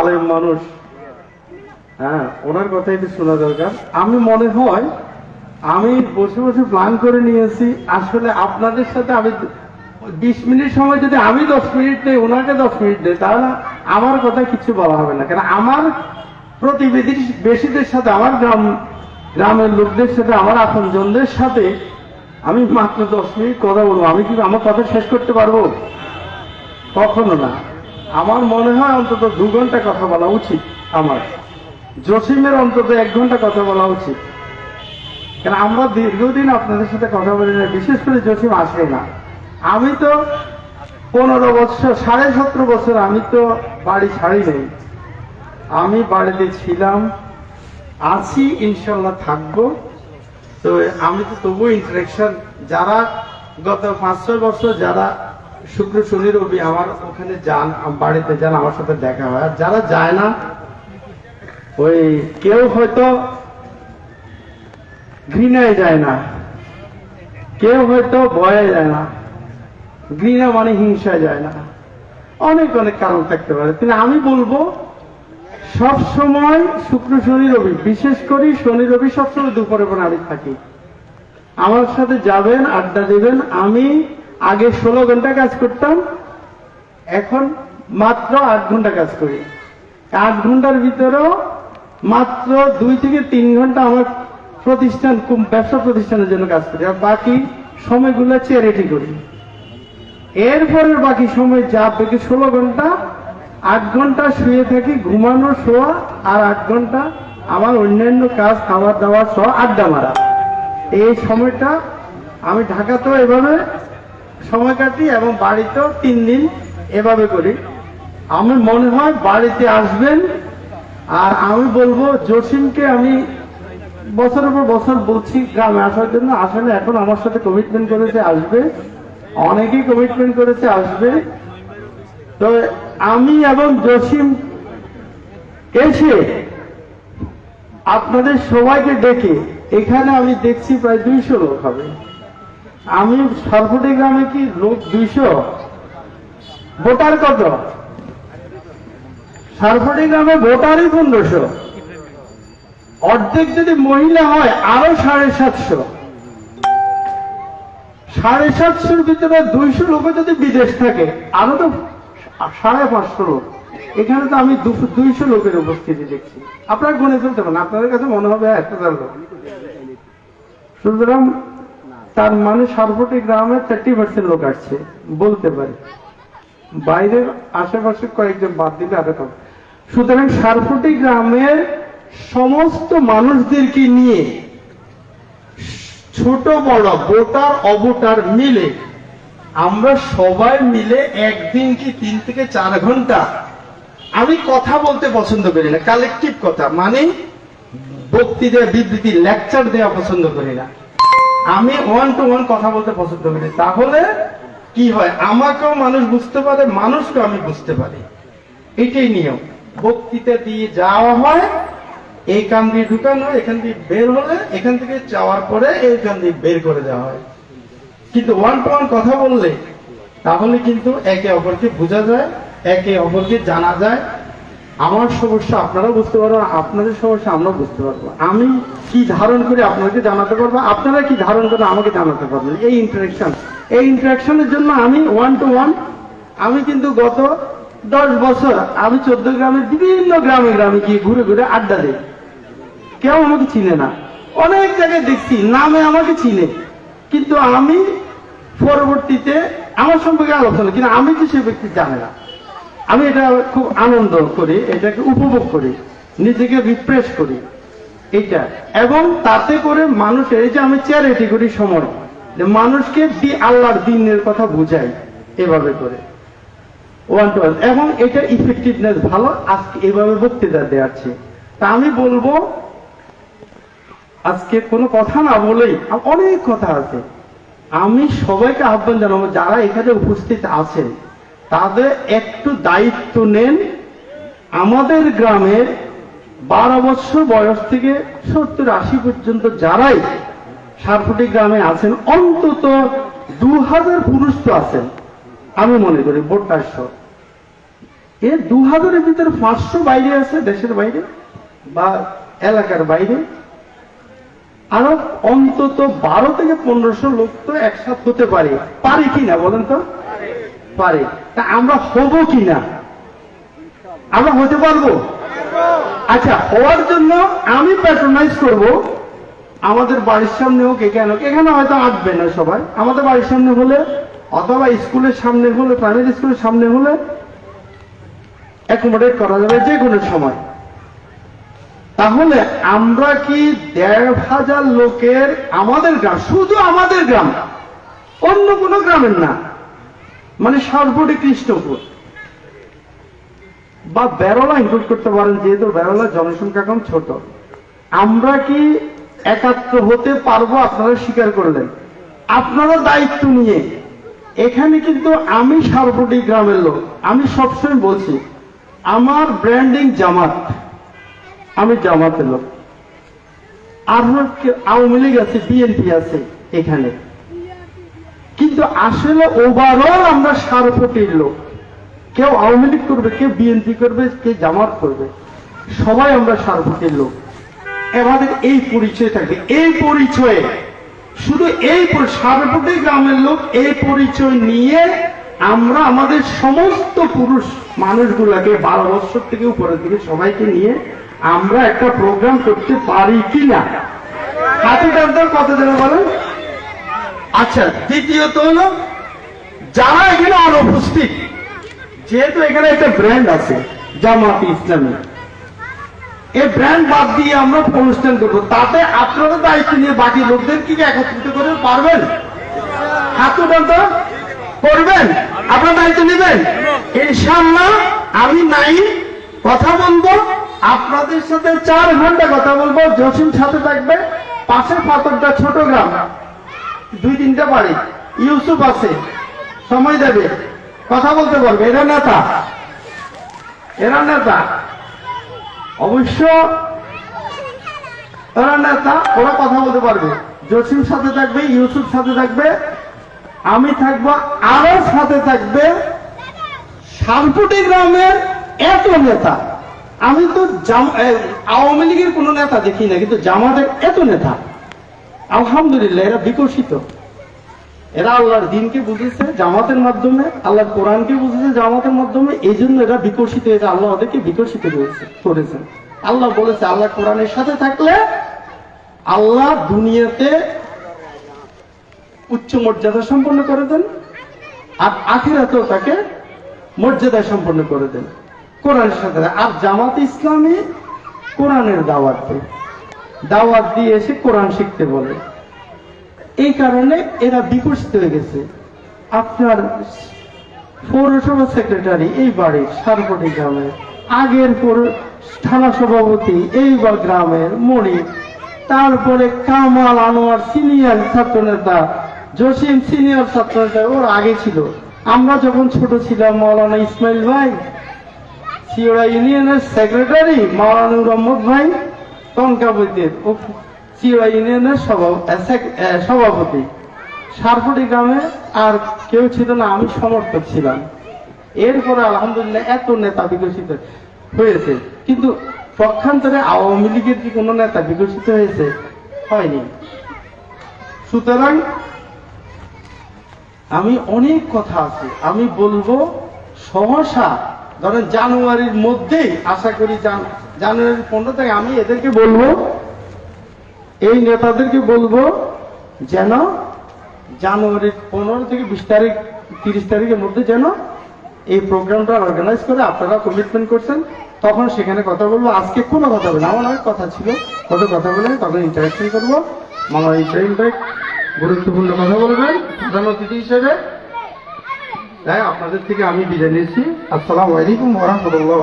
আলেম মানুষ। হ্যাঁ ওনার কথাই তো শোনা দরকার। আমি মনে হয়, আমি বসে বসে প্ল্যান করে নিয়েছি, আসলে আপনাদের সাথে আমি বিশ মিনিট সময় যদি আমি দশ মিনিট নেই, ওনাকে দশ মিনিট দেই তাহলে আমার কথা কিছু বলা হবে না। কারণ আমার প্রতিবেদী বেশিদের সাথে, আমার গ্রাম, গ্রামের লোকদের সাথে, আমার আপনজনদের সাথে আমি মাত্র দশ মিনিট কথা বলব। আমি কি, আমার কথা শেষ করতে পারব? কখনো না। আমার মনে হয় অন্তত দু ঘণ্টা কথা বলা উচিত আমার। জসিমের অন্তত এক ঘণ্টা কথা বলা উচিত। কারণ আমরা দীর্ঘদিন আপনাদের সাথে কথা বলি না বিশেষ করে জসিম আসে না। আমি তো পনেরো বছর, সাড়ে সতেরো বছর আমি তো বাড়ি ছাড়ি নেই আমি বাড়িতে ছিলাম, আছি, ইনশাল্লাহ থাকব। তো আমি তো তবুও ইন্টারেকশন যারা গত পাঁচ ছয় বছর যারা শুক্র, শনি, রবি আমার ওখানে যান বাড়িতে যান, আমার সাথে দেখা হয়। আর যারা যায় না, ওই কেউ হয়তো ঘৃণায় যায় না। কেউ হয়তো ভয়ে যায় না। ঘৃণা মানে হিংসায় যায় না। অনেক অনেক কারণ থাকতে পারে। কিন্তু আমি বলব, সব সময় শুক্র, শনি, রবি, বিশেষ করে শনি, রবি সবসময় দুপুরে পরে আমি থাকি। আমার সাথে যাবেন, আড্ডা দেবেন, আমি আগে ষোলো ঘণ্টা কাজ করতাম, এখন মাত্র আট ঘণ্টা কাজ করি। আট ঘণ্টার ভিতরেও মাত্র দুই থেকে তিন ঘণ্টা আমার প্রতিষ্ঠান, ব্যবসা প্রতিষ্ঠানের জন্য কাজ করি। আর বাকি সময়গুলো চ্যারিটি করি। এরপরের বাকি সময় যা থেকে ষোলো ঘণ্টা, আট ঘণ্টা শুয়ে থাকি, ঘুমানো, শোয়া, আর আট ঘণ্টা আমার অন্যান্য কাজ খাবার দাবার সহ আড্ডা মারা। এই সময়টা আমি ঢাকাতেও এভাবে সময় কাটি এবং বাড়িতেও তিন দিন এভাবে করি। আমার মনে হয় বাড়িতে আসবেন, আর আমি বলব জসিমকে আমি বছরের পর বছর বলছি গ্রামে আসার জন্য, আসলে এখন আমার সাথে কমিটমেন্ট করেছে, আসবে। অনেকেই কমিটমেন্ট করেছে, আসবে। তো আমি এবং জসিম এসে আপনাদের সবাইকে ডেকে এখানে আমি দেখছি প্রায় দুইশো লোক হবে। আমি সরফটি গ্রামে কি লোক দুইশো? ভোটার কত? সরফটি গ্রামে ভোটারই পনেরোশো। অর্ধেক যদি মহিলা হয়, আরও সাড়ে সাতশো। সাড়ে সাতশোর ভিতরে দুইশো লোক যদি বিদেশ থাকে, আরও তো সাড়ে পাঁচশো লোক। এখানে তো আমি দুইশো লোকের উপস্থিতি দেখছি। আপনারা গুনে ফেলতে পারেন, আপনাদের কাছে মনে হবে এত লোক। সুতরাং তার মানে সর্বটি গ্রামে থার্টি পার্সেন্ট লোক আসছে, বলতে পারি। বাইরের আশেপাশে কয়েকজন বাদ দিলে আরও কম। সুতরাং সারফটি গ্রামের সমস্ত মানুষদেরকে নিয়ে ছোট বড় ভোটার, অভোটার মিলে আমরা সবাই মিলে একদিন কি তিন থেকে চার ঘণ্টা আমি কথা বলতে পছন্দ করি না কালেকটিভ কথা মানে বক্তৃতা বিবৃতি লেকচার দেওয়া পছন্দ করি না। আমি ওয়ান টু ওয়ান কথা বলতে পছন্দ করি। তাহলে কি হয়? আমাকেও মানুষ বুঝতে পারে, মানুষকেও আমি বুঝতে পারি। এটাই নিয়ম। বক্তৃতা দিয়ে যাওয়া হয়, এই কান দিয়ে ঢুকানো এখান দিয়ে বের হলে এখান থেকে চাওয়ার পরে এইখান দিয়ে বের করে দেওয়া হয়। কিন্তু ওয়ান টু ওয়ান কথা বললে তাহলে কিন্তু একে অপরকে বোঝা যায়, একে অপরকে জানা যায়। আমার সমস্যা আপনারা বুঝতে পারব আপনাদের সমস্যা আমরা বুঝতে পারব। আমি কি ধারণ করে আপনাকে জানাতে পারব? আপনারা কি ধারণ করে আমাকে জানাতে পারবেন? এই ইন্টারাকশন এই ইন্টারাকশনের জন্য আমি ওয়ান টু ওয়ান আমি কিন্তু গত দশ বছর আমি চোদ্দ গ্রামের বিভিন্ন গ্রামে গ্রামে গিয়ে ঘুরে ঘুরে আড্ডা দিই। কেউ আমাকে চিনে না। অনেক জায়গায় দেখছি, নামে আমাকে চিনে। কিন্তু আমি পরবর্তীতে আমার সম্পর্কে আলোচনা, কিন্তু আমি তো সে ব্যক্তি জানে না। আমি এটা খুব আনন্দ করি, এটাকে উপভোগ করি, নিজেকে রিফ্রেশ করি। এটা এবং তাতে করে মানুষ এই যে আমি চ্যারিটি করি সময় মানুষকে দি আল্লাহর দিনের কথা বুঝাই, এভাবে করে। ওয়ান টু এবং এটা ইফেক্টিভনেস ভালো, আজকে এভাবে বক্তৃতা দেওয়াচ্ছে তা আমি বলব, আজকে কোনো কথা না বলেই, অনেক কথা আছে। আমি সবাইকে আহ্বান জানাব, যারা এখানে উপস্থিত আছেন তাদের একটু দায়িত্ব নেন। আমাদের গ্রামের বারো বছর বয়স থেকে সত্তর আশি পর্যন্ত যারাই সারফুটি গ্রামে আছেন, অন্তত দু হাজার পুরুষ তো আছেন, আমি মনে করি ভোটার সহ এ দু হাজারের ভিতরে পাঁচশো বাইরে আছে দেশের বাইরে বা এলাকার বাইরে। আরও অন্তত বারো থেকে পনেরোশো লোক তো একসাথ হতে পারে। পারে কিনা বলেন তো? পারে। তা আমরা হব কিনা? আমরা হতে পারব? আচ্ছা হওয়ার জন্য আমি প্যাট্রোনাইজ করব। আমাদের বাড়ির সামনে হোক, এখানে এখানে হয়তো আসবে না সবাই। আমাদের বাড়ির সামনে হলে, অথবা স্কুলের সামনে হলে প্রাইমারি স্কুলের সামনে হলে অ্যাকোমোডেট করা যাবে যে কোনো সময়। তাহলে আমরা কি দেড় হাজার লোকের আমাদের গ্রাম, শুধু আমাদের গ্রাম, অন্য কোনো গ্রামের না মানে সর্বটি কৃষ্ণপুর বা বেরোলা ইনক্লুড করতে পারেন, যেহেতু বেরোলার জনসংখ্যা কম ছোট। আমরা কি একাত্র হতে পারব? আপনারা স্বীকার করলেন। আপনারা দায়িত্ব নিয়ে। এখানে কিন্তু আমি সার্বটি গ্রামের লোক। আমি সবসময় বলছি, আমার ব্র্যান্ডিং জামাত। আমি জামাতের লোক। আর আওয়ামী লীগ আছে বিএনপি আছে এখানে। কিন্তু আসলে ওভারঅল আমরা সারপটির লোক। কেউ আওয়ামী লীগ করবে, কেউ বিএনপি করবে, কেউ জামাত করবে। সবাই আমরা সারপটির লোক। আমাদের এই পরিচয় থাকবে। এই পরিচয়ে, শুধু এই সারপটি গ্রামের লোক এই পরিচয় নিয়ে আমরা আমাদের সমস্ত পুরুষ মানুষগুলাকে বারো বছর থেকে উপরের দিকে সবাইকে নিয়ে আমরা একটা প্রোগ্রাম করতে পারি কিনা। হাতে টানতে কত দেবে বলেন? আচ্ছা দ্বিতীয়ত হলো, যারা এখানে অনুপস্থিত, যেহেতু এখানে একটা ব্র্যান্ড আছে, জামাত ইসলামী। এই ব্র্যান্ড বাদ দিয়ে আমরা অনুষ্ঠান করব। তাতে আপনারা দায়িত্ব নিয়ে বাকি লোকদের কি একত্রিত করে পারবেন? হাত করবেন? আপনার দায়িত্ব নেবেন? ইনশাল্লাহ আমি নাই, কথা বলব। আপনাদের সাথে চার ঘণ্টা কথা বলব। জসিম সাথে থাকবে। পাশের পাথরটা ছোট গ্রাম। দুই তিনটা বাড়ি ইউসুফ আছে, সময় দেবে। কথা বলতে পারবে এরা নেতা। এরা নেতা। অবশ্য এরা নেতা, ওরা কথা বলতে পারবে। জসিম সাথে থাকবে, ইউসুফ সাথে থাকবে, আমি থাকব আরও সাথে থাকবে শালপুটি গ্রামের এত নেতা। আমি তো আওয়ামী লীগের কোন নেতা দেখি না, কিন্তু জামাতের এত নেতা। আলহামদুলিল্লাহ, এরা বিকশিত। এরা আল্লাহর দিনকে বুঝেছে, জামাতের মাধ্যমে, আল্লাহর কোরআনকে বুঝেছে, জামাতের মাধ্যমে, এই জন্য এরা বিকশিত হয়েছে আল্লাহ ওদেরকে বিকশিত করেছে করেছেন আল্লাহ বলেছে, আল্লাহ কোরআনের সাথে থাকলে আল্লাহ দুনিয়াতে উচ্চ মর্যাদা সম্পন্ন করে দেন, আর আখিরাতেও তাকে মর্যাদা সম্পন্ন করে দেন। কোরআনের সাথে, আর জামাত ইসলামী কোরআনের দাওয়াত দেয়। দাওয়াত দিয়ে এসে কোরআন শিখতে বলে। এই কারণে এরা বিকশিত হয়ে গেছে। আপনার পৌরসভা সেক্রেটারি এই বাড়ির সারপটি গ্রামের, আগের পৌর- থানা সভাপতি এই বা গ্রামের মণি, তারপরে কামাল আনোয়ার সিনিয়র ছাত্র নেতা জসিম সিনিয়র ছাত্র নেতা ওর আগে ছিল। আমরা যখন ছোট ছিলাম মৌলানা ইসমাইল ভাই, সিওড়া ইউনিয়নের সেক্রেটারি মাওলানুর রহমদ ভাই টঙ্কাবতীর ও সিওড়া ইউনিয়নের সভাপতি। সারপুটি গ্রামে আর কেউ ছিল না, আমি সমর্থক ছিলাম। এরপরে আলহামদুলিল্লাহ এত নেতা বিকশিত হয়েছে, কিন্তু পক্ষান্তরে আওয়ামী লীগের কি কোনো নেতা বিকশিত হয়েছে? হয়নি। সুতরাং আমি অনেক কথা আছে, আমি বলব সহসা, ধরেন জানুয়ারির মধ্যেই আশা করি জান- জানুয়ারির পনেরো থেকে আমি এদেরকে বলব, এই নেতাদেরকে বলব যেন জানুয়ারির পনেরো থেকে বিশ তারিখ, তিরিশ তারিখের মধ্যে যেন এই প্রোগ্রামটা অর্গানাইজ করে আপনারা কমিটমেন্ট করছেন। তখন সেখানে কথা বলব। আজকে কোনো কথা বলে আমার অনেক কথা ছিল। কত কথা বলে তখন ইন্টারাকশন করব। মামা ইব্রাহিম ভাই গুরুত্বপূর্ণ কথা বলবেন। প্রধান অতিথি হিসেবে। তাই আপনাদের থেকে আমি বিদায় নিচ্ছি। আসসালামু আলাইকুম ওরহমতুল্লাহ